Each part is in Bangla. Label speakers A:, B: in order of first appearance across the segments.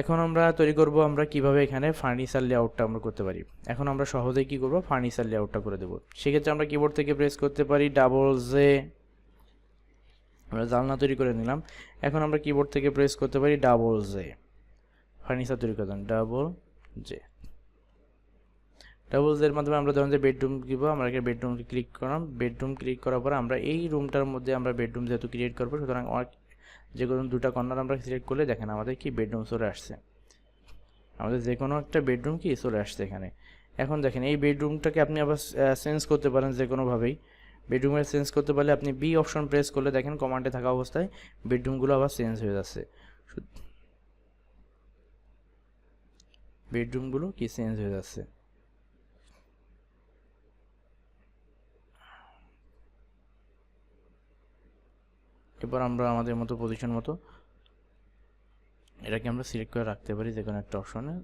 A: এখন আমরা তৈরি করব আমরা কীভাবে এখানে ফার্নিচার লেআউটটা আমরা করতে পারি। এখন আমরা সহজেই কি করব? ফার্নিচার লেআউটটা করে দেব। সেক্ষেত্রে আমরা কিবোর্ড থেকে প্রেস করতে পারি ডাবল জে আমরা জানলা তৈরি করে নিলাম। এখন আমরা কিবোর্ড থেকে প্রেস করতে পারি ডাবল জে ফার্নিচার তৈরি করলাম ডাবল জে ডাবল জের মাধ্যমে আমরা ধরুন যে বেডরুম দিব, আমরা এখানে বেডরুম ক্লিক করলাম। বেডরুম ক্লিক করার পর আমরা এই রুমটার মধ্যে আমরা বেডরুম যেহেতু ক্রিয়েট করব, সুতরাং যে কোনো দুটা কর্নার আমরা সিলেক্ট করলে দেখেন আমাদের কি বেডরুম চলে আসছে। আমাদের যে কোনো একটা বেডরুম কি চলে আসছে এখানে। এখন দেখেন এই বেডরুমটাকে আপনি আবার চেঞ্জ করতে পারেন যে কোনোভাবেই বেডরুমের চেঞ্জ করতে পারলে আপনি বি অপশন প্রেস করলে দেখেন কমান্ডে থাকা অবস্থায় বেডরুমগুলো আবার চেঞ্জ হয়ে যাচ্ছে। বেডরুমগুলো কি চেঞ্জ হয়ে যাচ্ছে। এবার আমরা আমাদের মতো পজিশন মতো এটাকে আমরা সিলেক্ট করে রাখতে পারি যে কোনো একটা অপশনে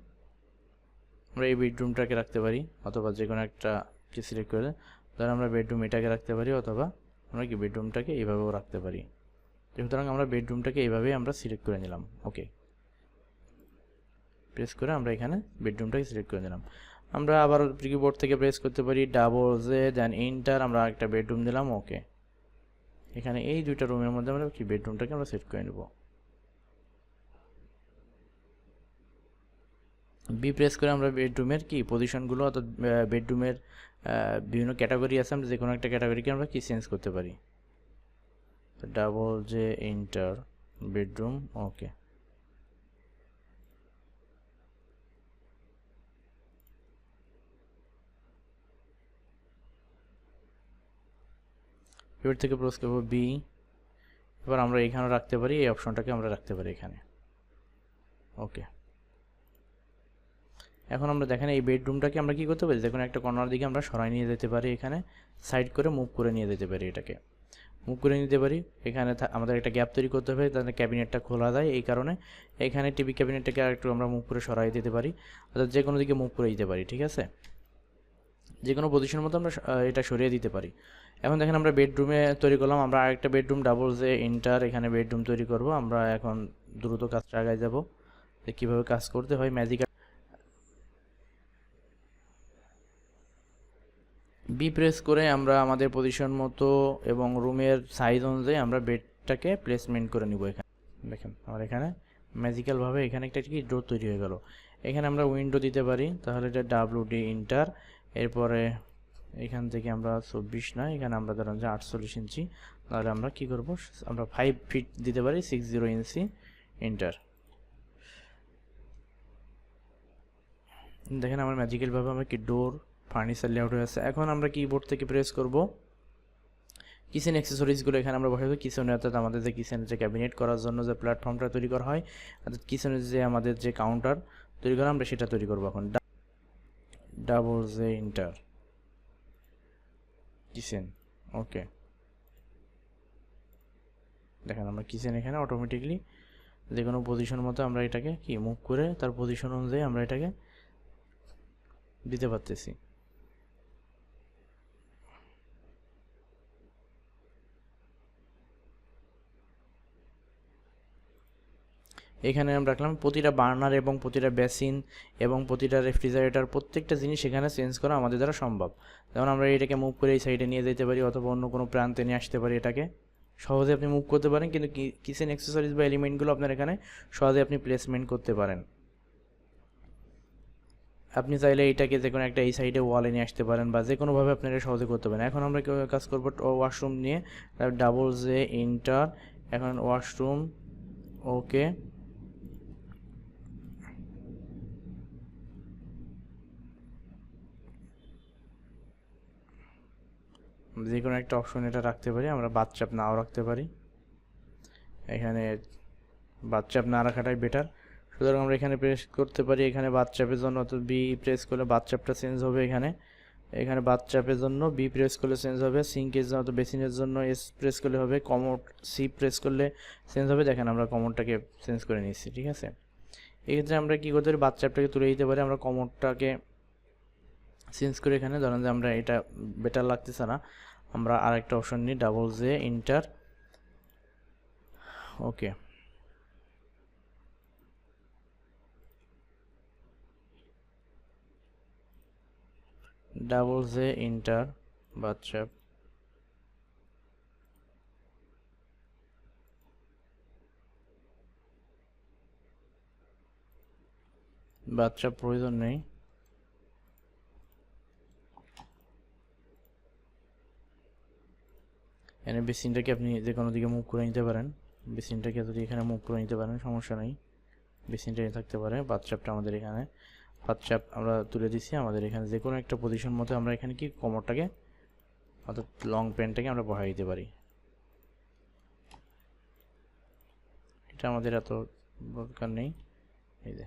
A: আমরা এই বেডরুমটাকে রাখতে পারি অথবা যে কোনো একটা কে সিলেক্ট করে ধর আমরা বেডরুম এটাকে রাখতে পারি অথবা আমরা কি বেডরুমটাকে এইভাবেও রাখতে পারি। সুতরাং আমরা বেডরুমটাকে এইভাবেই আমরা সিলেক্ট করে নিলাম। ওকে প্রেস করে আমরা এখানে বেডরুমটাকে সিলেক্ট করে নিলাম। আমরা আবার কিবোর্ড থেকে প্রেস করতে পারি ডাবল জে দেন ইন্টার আমরা একটা বেডরুম দিলাম ওকে এখানে এই দুইটা রুমের মধ্যে আমরা কি বেডরুমটাকে আমরা সেট করে নেব? বি প্রেস করে আমরা বেডরুমের কি পজিশনগুলো অর্থাৎ বেডরুমের বিভিন্ন ক্যাটাগরি আছে, আমরা যে কোনো একটা ক্যাটাগরিকে আমরা কি চেঞ্জ করতে পারি? ডাবল যে ইন্টার বেডরুম ওকে এবার থেকে প্রস করব বি এবার আমরা এখানে রাখতে পারি, এই অপশনটাকে আমরা রাখতে পারি এখানে। ওকে এখন আমরা দেখেন এই বেডরুমটাকে আমরা কি করতে পারি? দেখুন, একটা কর্নার দিকে আমরা সরাই নিয়ে যেতে পারি এখানে সাইড করে মুভ করে নিয়ে যেতে পারি এটাকে। মুভ করে নিতে পারি, এখানে আমাদের একটা গ্যাপ তৈরি করতে হবে, তাহলে ক্যাবিনেটটা খোলা যায় এই কারণে। এখানে টিভি ক্যাবিনেটটাকে আরেকটু আমরা মুভ করে সরাই দিতে পারি, অর্থাৎ যে কোনো দিকে মুভ করে দিতে পারি, ঠিক আছে? যে কোনো পজিশনের মতো আমরা এটা সরিয়ে দিতে পারি। এখন দেখেন আমরা বেডরুমে তৈরি করলাম, আমরা আরেকটা বেডরুম ডাবল যে ইন্টার এখানে বেডরুম তৈরি করব। আমরা এখন দ্রুত কাজটা আগায় যাব, যে কীভাবে কাজ করতে হয় ম্যাজিক বি প্রেস করে আমরা আমাদের পজিশন মতো এবং রুমের সাইজ অনুযায়ী আমরা বেডটাকে প্লেসমেন্ট করে নিব এখানে। দেখেন, আমার এখানে ম্যাজিক্যালভাবে এখানে একটা কি ডোর তৈরি হয়ে গেল। এখানে আমরা উইন্ডো দিতে পারি, তাহলে এটা ডাব্লু ডি ইন্টার এরপরে এখান থেকে আমরা চব্বিশ নয় এখানে আমরা ধরেন যে আটচল্লিশ ইঞ্চি, তাহলে আমরা কি করব? আমরা ফাইভ ফিট দিতে পারি সিক্স জিরো ইঞ্চি ইন্টার দেখেন আমার ম্যাজিক্যালভাবে আমরা কি ডোর ফার্নিচার লেআউট হয়ে আছে। এখন আমরা কিবোর্ড থেকে প্রেস করব। কিচেন অ্যাক্সেসরিজগুলো এখানে আমরা বসাবো কিচেনে অর্থাৎ আমাদের যে কিচেনের যে ক্যাবিনেট করার জন্য যে প্ল্যাটফর্মটা তৈরি করা হয়, অর্থাৎ কিচেনের যে আমাদের যে কাউন্টার তৈরি করা, আমরা সেটা তৈরি করব এখন। Double z enter kitchen okay দেখেন আমরা কিচেন এখানে অটোমেটিকলি যে কোনো পজিশন মতো আমরা এটাকে কি মুভ করে তার পজিশন অনুযায়ী আমরা এটাকে দিতে পারতেছি। এখানে আমরা রাখলাম প্রতিটা বার্নার এবং প্রতিটা বেসিন এবং প্রতিটা রেফ্রিজারেটর, প্রত্যেকটা জিনিস এখানে চেঞ্জ করা আমাদের দ্বারা সম্ভব। যেমন আমরা এটাকে মুভ করে এই সাইডে নিয়ে যেতে পারি অথবা অন্য কোনো প্রান্তে নিয়ে আসতে পারি এটাকে। সহজে আপনি মুভ করতে পারেন, কিন্তু কিচেন অ্যাক্সেসরিজ বা এলিমেন্টগুলো আপনার এখানে সহজে আপনি প্লেসমেন্ট করতে পারেন। আপনি চাইলে এইটাকে যে কোনো একটা এই সাইডে ওয়ালে নিয়ে আসতে পারেন বা যে কোনোভাবে আপনারা সহজে করতে পারেন। এখন আমরা কাজ করব ওয়াশরুম নিয়ে। ডাবল জে ইন্টার এখন ওয়াশরুম ওকে যে কোনো একটা অপশন এটা রাখতে পারি, আমরা বাচ্চাপ নাও রাখতে পারি। এখানে বাচ্চাপ না রাখাটাই বেটার সুতরাং আমরা এখানে প্রেস করতে পারি, এখানে বাচ্চাপের জন্য অত বি প্রেস করলে বাচ্চাপটা চেঞ্জ হবে এখানে। এখানে বাচ্চাপের জন্য বি প্রেস করলে চেঞ্জ হবে সিঙ্কের জন্য অত বেসিনের জন্য এস প্রেস করলে হবে কমোড সি প্রেস করলে চেঞ্জ হবে। দেখেন আমরা কমোডটাকে চেঞ্জ করে নিচ্ছি ঠিক আছে? এক্ষেত্রে আমরা কী করতে পারি? বাচ্চাপটাকে তুলে দিতে পারি, আমরা কমোডটাকে চেঞ্জ করে এখানে। ধরেন যে আমরা এটা বেটার লাগতেছে না। আমরা আরেকটা অপশন নিই double J enter okay double J enter বাচ্চা। বাচ্চা প্রয়োজন নেই। এখানে বেসিনটাকে আপনি যে কোনো দিকে মুভ করে নিতে পারেন। বেসিনটাকে যদি এখানে মুভ করে নিতে পারেন, সমস্যা নেই। বেসিনটা থাকতে পারে বাথচাপটা আমাদের এখানে। বাথচাপ আমরা তুলে দিচ্ছি আমাদের এখানে যে কোনো একটা পজিশন মতো আমরা এখানে কি কোমরটাকে, অর্থাৎ লং প্যান্টটাকে আমরা বহাই দিতে পারি। এটা আমাদের এত দরকার নেই। এই যে।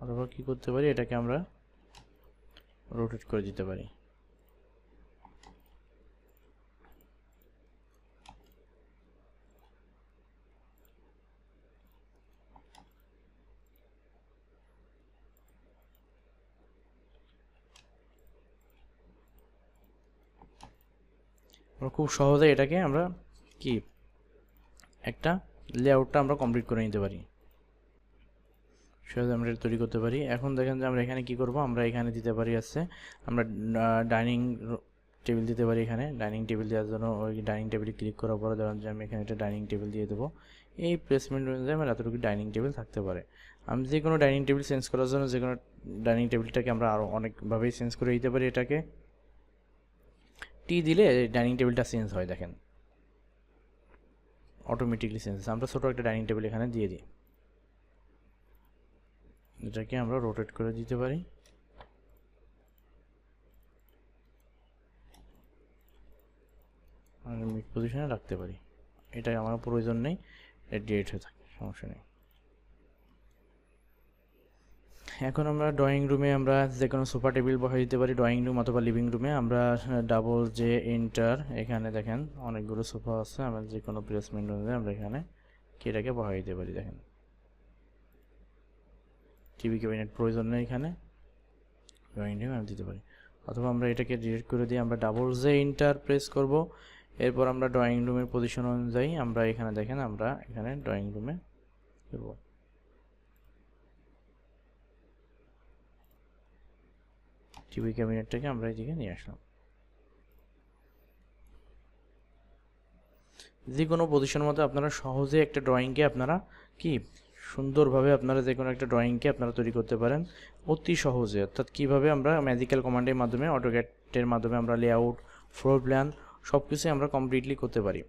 A: অথবা কী করতে পারি, এটাকে আমরা রোটেট করে দিতে পারি। আমরা খুব সহজে এটাকে আমরা কি একটা লেআউটটা আমরা কমপ্লিট করে নিতে পারি। সহজে আমরা এটা তৈরি করতে পারি। এখন দেখেন যে আমরা এখানে কি করব? আমরা এখানে দিতে পারি আছে আমরা ডাইনিং টেবিল দিতে পারি এখানে। ডাইনিং টেবিল দেওয়ার জন্য ওই ডাইনিং টেবিলে ক্লিক করার পরে ধরেন যে আমি এখানে একটা ডাইনিং টেবিল দিয়ে দেবো। এই প্লেসমেন্ট অনুযায়ী আমার এতটুকু ডাইনিং টেবিল থাকতে পারে। আমি যে কোনো ডাইনিং টেবিল চেঞ্জ করার জন্য যে কোনো ডাইনিং টেবিলটাকে আমরা আরও অনেকভাবেই চেঞ্জ করে দিতে পারি এটাকে। টি দিলে ডাইনিং টেবিলটা চেঞ্জ হয়, দেখেন। অটোমেটিকলি চেঞ্জ আমরা ছোটো একটা ডাইনিং টেবিল এখানে দিয়ে দিই। এটাকে আমরা রোটেট করে দিতে পারি। মিড পজিশনে রাখতে পারি। এটাই আমার প্রয়োজন নেই। এটা ডিরেক্ট হয়ে থাকে, সমস্যা নেই। এখন আমরা ড্রয়িং রুমে আমরা যে কোনো সোফা টেবিল বসাই দিতে পারি ড্রয়িং রুম অথবা লিভিং রুমে আমরা ডাবল যে এন্টার এখানে দেখেন অনেকগুলো সোফা আছে, আমরা যে কোনো প্লেসমেন্ট অনুযায়ী আমরা এখানে কেটাকে বসাই দিতে পারি, দেখেন। টিভি ক্যাবিনেট প্রয়োজন নেই এখানে। ড্রয়িং রুমে আমি দিতে পারি। অথবা আমরা এটাকে ডিলিট করে দিয়ে আমরা ডাবল জে ইন্টার প্রেস করব। এরপর আমরা ড্রয়িং রুমের পজিশন অনুযায়ী আমরা এখানে দেখেন আমরা এখানে ড্রয়িং রুমে দেবো। টিভি ক্যাবিনেটটাকে আমরা এদিকে নিয়ে আসলাম। যে কোনো পজিশন মতো আপনারা সহজে একটা ড্রয়িংকে আপনারা কি সুন্দরভাবে আপনারা যে কোনো একটা ড্রয়িংকে আপনারা তৈরি করতে পারেন অতি সহজে। অর্থাৎ কীভাবে আমরা ম্যাজিক্যাল কমান্ডের মাধ্যমে অটোক্যাটের মাধ্যমে আমরা লেআউট ফ্লোর প্ল্যান সব কিছুই আমরা কমপ্লিটলি করতে পারি।